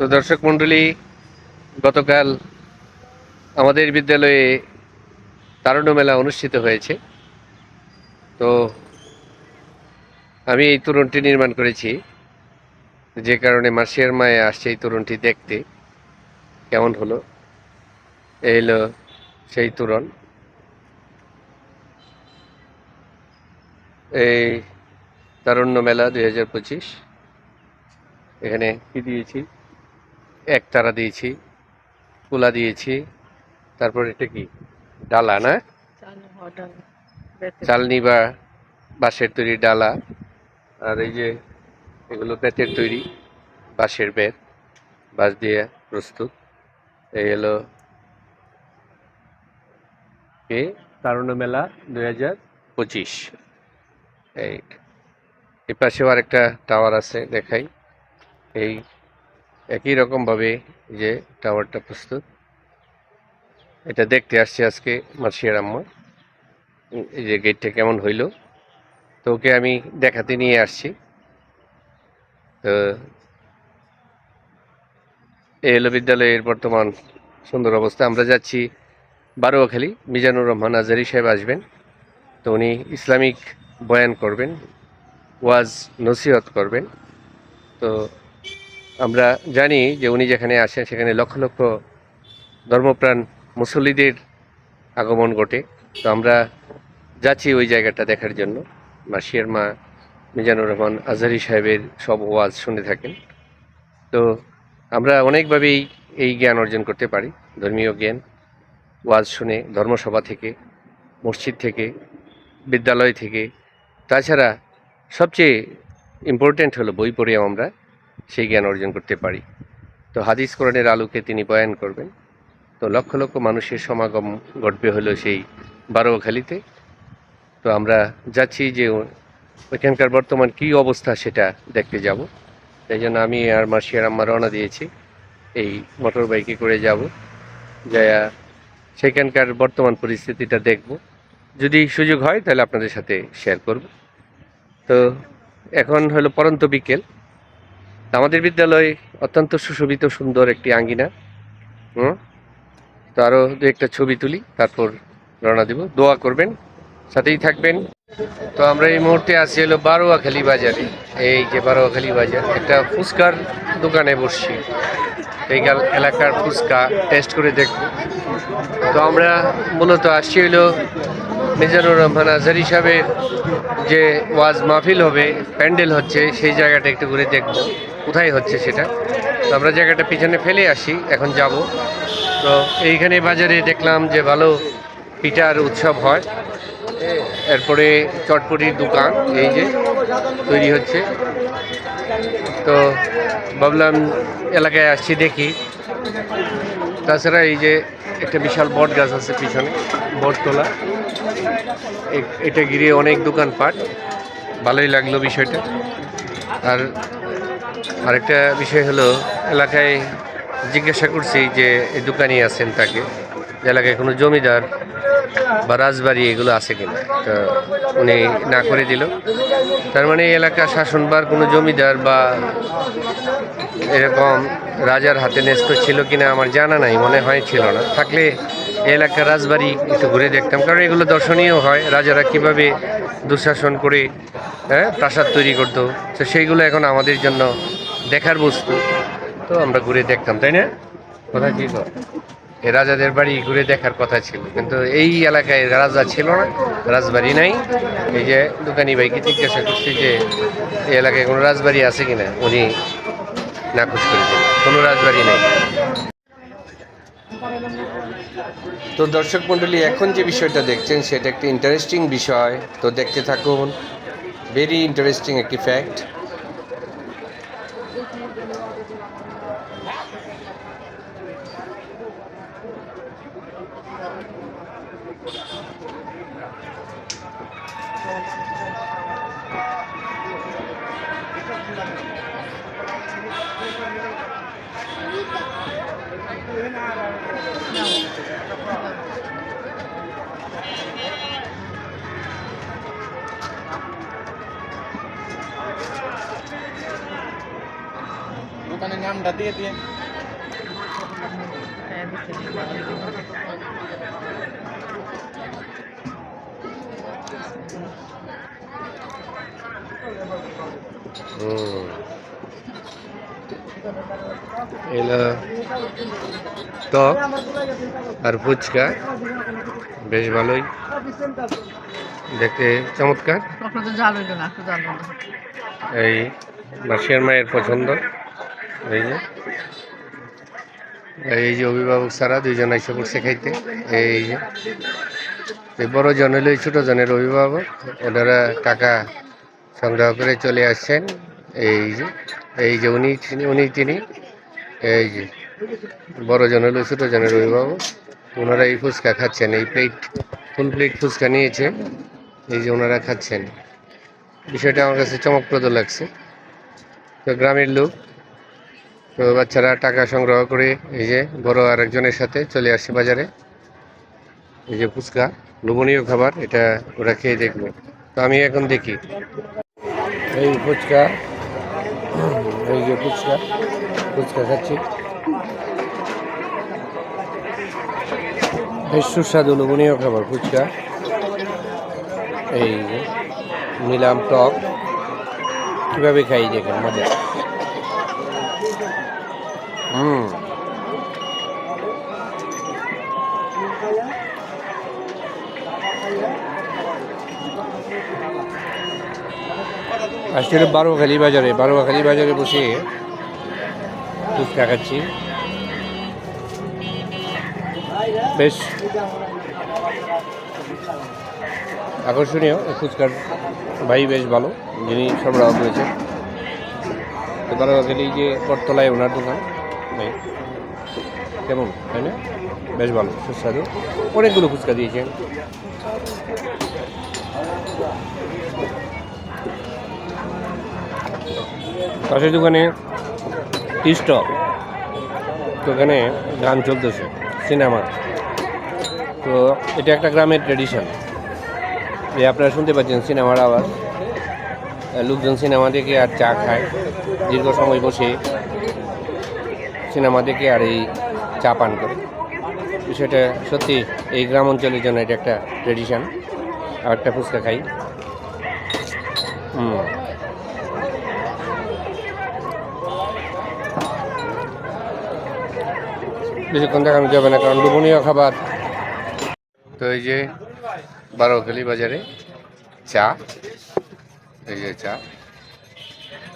তো দর্শক মণ্ডলী, গতকাল আমাদের বিদ্যালয়ে তারুণ্য মেলা অনুষ্ঠিত হয়েছে। তো আমি এই তরুণটি নির্মাণ করেছি। যে কারণে মাসিয়ার মায়ে আসছে এই তরুণটি দেখতে। কেমন হলো? এই হলো সেই তরুণ। এই তারুণ্য মেলা দুই হাজার পঁচিশ। এখানে কি দিয়েছি? এক তারা দিয়েছি কুলা দিয়েছি তারপর এটা কি? ডালা না? বেতে চালনি বা বাঁশের তৈরি ডালা। আর এই যে এগুলো বেতের তৈরি বাঁশের বেত বাঁশ দিয়ে প্রস্তুত। এই হলো কি? তারুণ্য মেলা দুই হাজার পঁচিশ। এই এই পাশেও আরেকটা টাওয়ার আছে দেখাই। এই একই রকমভাবে যে টাওয়ারটা প্রস্তুত। এটা দেখতে আসছে আজকে মার্শিয়ার আম্মা। এই যে গেটটা কেমন হইল, তো ওকে আমি দেখাতে নিয়ে আসছি। তো এই হলো বিদ্যালয়ের বর্তমান সুন্দর অবস্থা। আমরা যাচ্ছি বারোয়াখালী, মিজানুর রহমান আজারি সাহেব আসবেন। তো উনি ইসলামিক বয়ান করবেন, ওয়াজ নসিহত করবেন। তো আমরা জানি যে উনি যেখানে আসেন, সেখানে লক্ষ লক্ষ ধর্মপ্রাণ মুসল্লিদের আগমন ঘটে। তো আমরা যাচ্ছি ওই জায়গাটা দেখার জন্য। মাসিয়ার মা মিজানুর রহমান আজহারি সাহেবের সব ওয়াজ শুনে থাকেন। তো আমরা অনেকভাবেই এই জ্ঞান অর্জন করতে পারি, ধর্মীয় জ্ঞান, ওয়াজ শুনে ধর্মসভা থেকে, মসজিদ থেকে, বিদ্যালয় থেকে। তাছাড়া সবচেয়ে ইম্পর্ট্যান্ট হলো বই পড়েও আমরা। সেই জ্ঞান অর্জন করতে পারি। তো হাদিস কোরআনের আলোকে তিনি বয়ান করবেন, তো লক্ষ লক্ষ মানুষের সমাগম ঘটবে হলো সেই বারোখালিতে তো আমরা যাচ্ছি যে ওইখানকার বর্তমান কী অবস্থা সেটা দেখতে যাব। তাই জন্য আমি আর মাসিয়ার আম্মা রওনা দিয়েছি, এই মোটর বাইকে করে যাব। যা সেখানকার বর্তমান পরিস্থিতিটা দেখব। যদি সুযোগ হয় তাহলে আপনাদের সাথে শেয়ার করব। তো এখন হলো পরন্ত বিকেল। আমাদের বিদ্যালয় অত্যন্ত সুশোভিত, সুন্দর একটি আঙ্গিনা। হুম? তো আরও দু একটা ছবি তুলি, তারপর রওনা দিব। দোয়া করবেন, সাথেই থাকবেন। তো আমরা এই মুহূর্তে আছি হলো বারোয়াখালী বাজারে। এই যে বারোয়াখালী বাজার, একটা ফুচকার দোকানে বসছি। এই এলাকার ফুচকা, টেস্ট করে দেখব। তো আমরা মূলত আসছি হলো মিজানুর রহমান আজহারি সাহেবের যে ওয়াজ মাহফিল হবে, প্যান্ডেল হচ্ছে, সেই জায়গাটা একটু ঘুরে দেখব। কোথায় হচ্ছে সেটা? তো আমরা জায়গাটা পিছনে ফেলে আসি, এখন যাব। তো এইখানে বাজারে দেখলাম যে ভালো পিঠার উৎসব হয়। এরপরে চটপটির দোকান, এই যে তৈরি হচ্ছে। তো ভাবলাম এলাকায় আসছি দেখি। তাছাড়া এই যে একটা বিশাল বট গাছ আছে পিছনে বটতলা এ- এটা ঘিরে অনেক দোকানপাট। ভালোই লাগল বিষয়টা। আর আরেকটা বিষয় হলো, এলাকায় জিজ্ঞাসা করছি যে এই দোকানি আছেন তাকে এলাকায় কোনো জমিদার বা রাজবাড়ি এগুলো আছে কিনা। তো উনি না করে দিল। তার মানে এলাকা শাসনবার কোনো জমিদার বা এরকম রাজার হাতে ন্যস্ত ছিল কিনা আমার জানা নাই, মনে হয় ছিল না। থাকলে এলাকার রাজবাড়ি একটু ঘুরে দেখতাম, কারণ এগুলো দর্শনীয় হয়। রাজারা কীভাবে দুঃশাসন করে হ্যাঁ প্রাসাদ তৈরি করতো, তো সেইগুলো এখন আমাদের জন্য দেখার বস্তু। তো আমরা ঘুরে দেখতাম, তাই না? কথা কি? এই রাজাদের বাড়ি ঘুরে দেখার কথা ছিল, কিন্তু এই এলাকায় রাজা ছিল না, রাজবাড়ি নাই। এই যে দোকানি ভাইকে জিজ্ঞাসা করছি যে, এই এলাকায় কোনো রাজবাড়ি আছে কিনা? উনি নাকচ করে দিলেন, কোনো রাজবাড়ি নেই। তো দর্শক মণ্ডলী, এখন যে বিষয়টা দেখছেন সেটা একটি ইন্টারেস্টিং বিষয়। তো দেখতে থাকুন। ভেরি ইন্টারেস্টিং একটি ফ্যাক্ট দোকানের নামটা দিয়ে দিয়ে। হুম। এলো টক আর ফুচকা, বেশ ভালোই। দেখতে চমৎকার। এই মাসিয়ার মায়ের পছন্দ। এই যে। এই যে অভিভাবক সারা দুইজন এসে পড়ছে খাইতে। এই যে। এই বড় জন হলো ছোট জনের অভিভাবক। ওনারা টাকা সংগ্রহ করে চলে আসছেন। এই যে। এই যে উনি উনি তিনি, এই যে বড় জন হলো, ছোট জনের অভিভাবক। ওনারা এই ফুচকা খাচ্ছেন, এই প্লেট ফুল প্লেট ফুচকা নিয়েছে। এই যে ওনারা খাচ্ছেন। বিষয়টা আমার কাছে চমকপ্রদ লাগছে। তো গ্রামের লোক, তো বাচ্চারা টাকা সংগ্রহ করে এই যে বড় আরেকজনের সাথে চলে আসছে বাজারে। এই যে ফুচকা, লোভনীয় খাবার, এটা ওরা খেয়ে দেখবে তো আমি এখন দেখি। এই ফুচকা এই যে ফুচকা ফুচকা খাচ্ছি। বেশ সুস্বাদু, লোভনীয় খাবার ফুচকা। এই নিলাম টক। কীভাবে খাই দেখেন, মজা। হুম। আসছিল বারোখালি বাজারে বারোখালি বাজারে বসে ফুচকা খাচ্ছি। বেশ। আকর্ষণীয়, ফুচকার ভাই বেশ ভালো, যিনি সরবরাহ করেছেন। তো যে করতলায় ওনার দোকান, ভাই, কেমন, তাই না? বেশ ভালো, সুস্বাদু। অনেকগুলো ফুচকা দিয়েছেন। পাশের দোকানে তো ওখানে গান চলতেছে, সিনেমা। তো এটা একটা গ্রামের ট্রেডিশন যে আপনারা শুনতে পাচ্ছেন সিনেমার আওয়াজ। লোকজন সিনেমা দেখে আর চা খায়। দীর্ঘ সময় বসে সিনেমা দেখে আর এই চা পান করে। বিষয়টা সত্যি এই গ্রাম অঞ্চলের জন্য এটা একটা ট্রেডিশন আর একটা ফুচকা খাই। হুম। বেশিক্ষণ দেখানো যাবে না কারণ লোভনীয় খাবার। তো এই যে বারোখালি বাজারে চা এই যে চা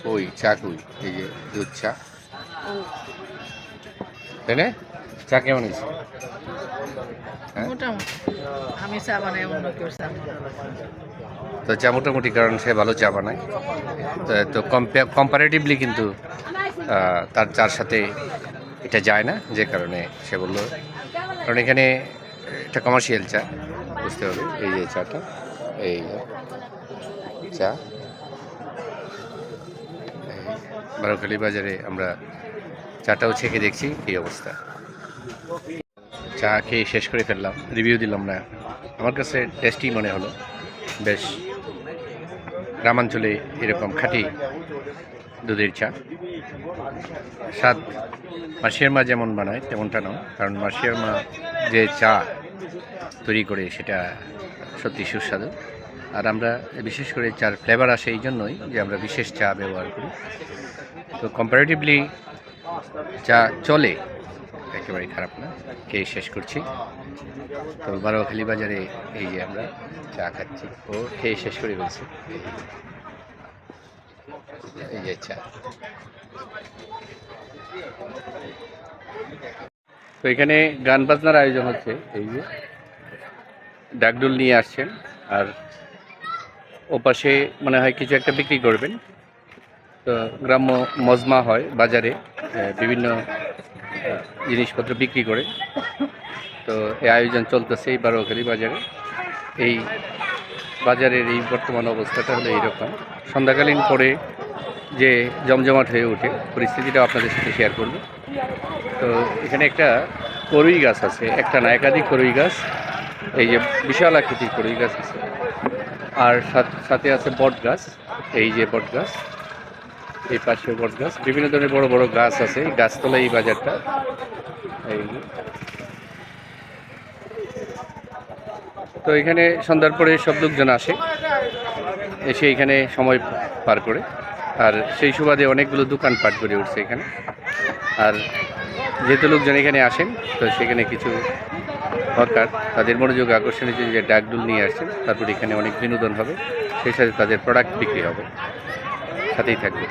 ওই চা কুই? এই যে দুধ চা। তাই না? চা কেমন হয়েছে? হ্যাঁ? তো চা মোটামুটি কারণ সে ভালো চা বানায়। তো- তো কম্পারেটিভলি কিন্তু তার চার সাথে এটা যায় না, যে কারণে সে বলল, কারণ এখানে একটা কমার্শিয়াল চা, বুঝতে হবে এই যে চাটা, এই চা। বারোখালি বাজারে আমরা চাটাও ছেঁকে দেখছি, এই অবস্থা। চা খেয়ে শেষ করে ফেললাম রিভিউ দিলাম না। আমার কাছে টেস্টি মনে হলো, বেশ, গ্রামাঞ্চলে এরকম খাঁটি দুধের চা। স্বাদ মাসিয়ার মা যেমন বানায়, তেমনটা নয়। কারণ মাসিয়ার মা যে চা তৈরি করে, সেটা সত্যি সুস্বাদু। আর আমরা, বিশেষ করে চার ফ্লেভার আসে এই জন্যই যে আমরা বিশেষ চা ব্যবহার করি। তো কম্পারেটিভলি চা চলে, একেবারে খারাপ না। খেয়ে শেষ করছি। তো বারোখালি বাজারে এই যে আমরা চা খাচ্ছি। ও খেয়ে শেষ করে ফেলছি। যে তো এখানে গান বাজনার আয়োজন হচ্ছে, এই যে। ডাকডুল নিয়ে আসছেন, আর ওপাশে মনে হয় কিছু একটা বিক্রি করবেন। তো গ্রাম্য মজমা হয় বাজারে বিভিন্ন জিনিসপত্র বিক্রি করে। তো এই আয়োজন চলতেছে এই বারোখালি বাজারে। এই বাজারের এই বর্তমান অবস্থাটা হলো এইরকম। সন্ধ্যাকালীন পরে যে জমজমাট হয়ে ওঠে পরিস্থিতিটা আপনাদের সাথে শেয়ার করব। তো এখানে একটা করুই গাছ আছে, একটা না একাধিক করুই গাছ, এই যে বিশাল আকৃতির করুই গাছ আছে। আর সাথে আছে বট গাছ, এই যে বট গাছ, এই পাশে বট গাছ, বিভিন্ন ধরনের বড় বড় গাছ আছে, এই গাছতলা এই বাজারটা। এই তো এখানে সন্ধ্যার পরে সব লোকজন আসে। এসে এখানে সময় পার করে। আর সেই সুবাদে অনেকগুলো দোকান পাট করে উঠছে এখানে। আর যেহেতু লোকজন এখানে আসেন, তো সেখানে কিছু হকার তাদের মনোযোগ আকর্ষণের জন্য যে ডাকডুল নিয়ে আসছেন, তারপর এখানে অনেক বিনোদন হবে। সেই সাথে তাদের প্রোডাক্ট বিক্রি হবে। সাথেই থাকবে।